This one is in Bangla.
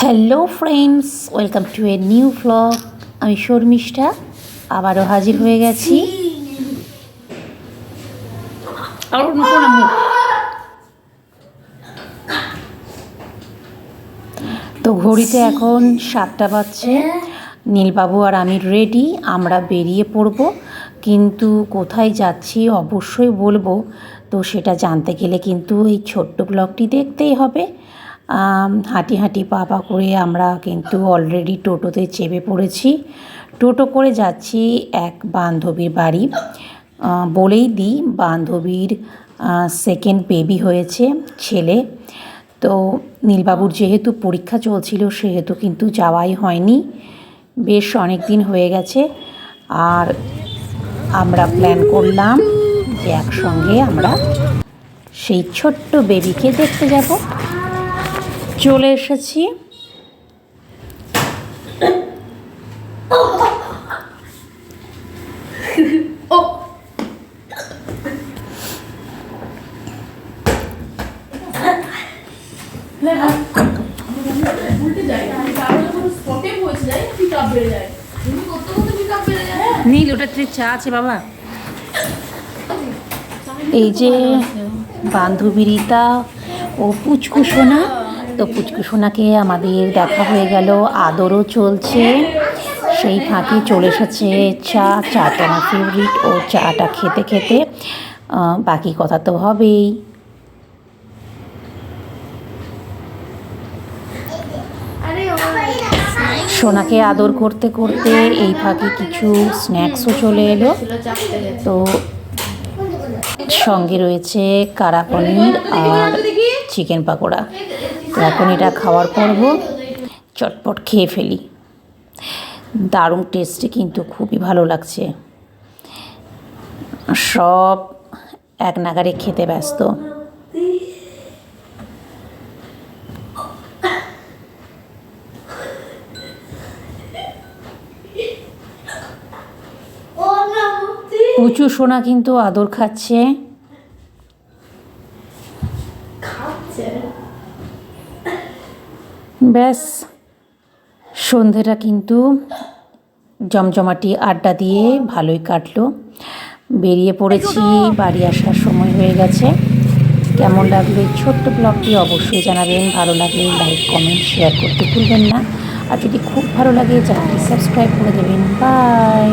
Hello friends welcome to a new vlog আমি শর্মিষ্ঠা। আবারও হাজির হয়ে গেছি। তো ঘড়িতে এখন সাতটা বাজছে। নীলবাবু আর আমি রেডি আমরা বেরিয়ে পড়ব। কিন্তু কোথায় যাচ্ছি অবশ্যই বলব। তো সেটা জানতে গেলে কিন্তু এই ছোট্ট ব্লগটি দেখতেই হবে। হাঁটি হাঁটি পা পা করে আমরা কিন্তু অলরেডি টোটোতে চেপে পড়েছি। টোটো করে যাচ্ছি এক বান্ধবীর বাড়ি। বলেই দিই বান্ধবীর সেকেন্ড বেবি হয়েছে, ছেলে। তো নীলবাবুর যেহেতু পরীক্ষা চলছিল, সেহেতু কিন্তু যাওয়াই হয়নি। বেশ অনেক দিন হয়ে গেছে। আর আমরা প্ল্যান করলাম যে একসঙ্গে আমরা সেই ছোট্ট বেবিকে দেখতে যাব। চলে এসেছি। নীল ওটা তুই চা আছে বাবা। এই যে বান্ধবী রীতা ও পুচকুসোনা তো পুচকুসোনাকে আমাদের দেখা হয়ে গেল আদরও চলছে। সেই ফাঁকে চলে এসেছে চা চাটা আমার ফেভারিট ও চাটা খেতে খেতে। বাকি কথা তো হবেই। সোনাকে আদর করতে করতে এই ফাঁকে কিছু স্ন্যাক্সও চলে এলো। তো সঙ্গে রয়েছে কারা পনির আর চিকেন পাকোড়া। তো এখন এটা খাওয়ার পর্ব চটপট খেয়ে ফেলি। দারুণ টেস্টে কিন্তু খুবই ভালো লাগছে। সব এক নাগারে খেতে ব্যস্ত। উঁচু সোনা কিন্তু আদর খাচ্ছে। ব্যাস, সন্ধেটা কিন্তু জমজমাটি আড্ডা দিয়ে ভালোই কাটলো। বেরিয়ে পড়েছি, বাড়ি আসার সময় হয়ে গেছে। কেমন লাগল এই ছোট্ট ব্লগটি অবশ্যই জানাবেন। ভালো লাগলে লাইক কমেন্ট শেয়ার করতে ভুলবেন না। আর যদি খুব ভালো লাগে, চ্যানেলটি সাবস্ক্রাইব করে দেবেন। বাই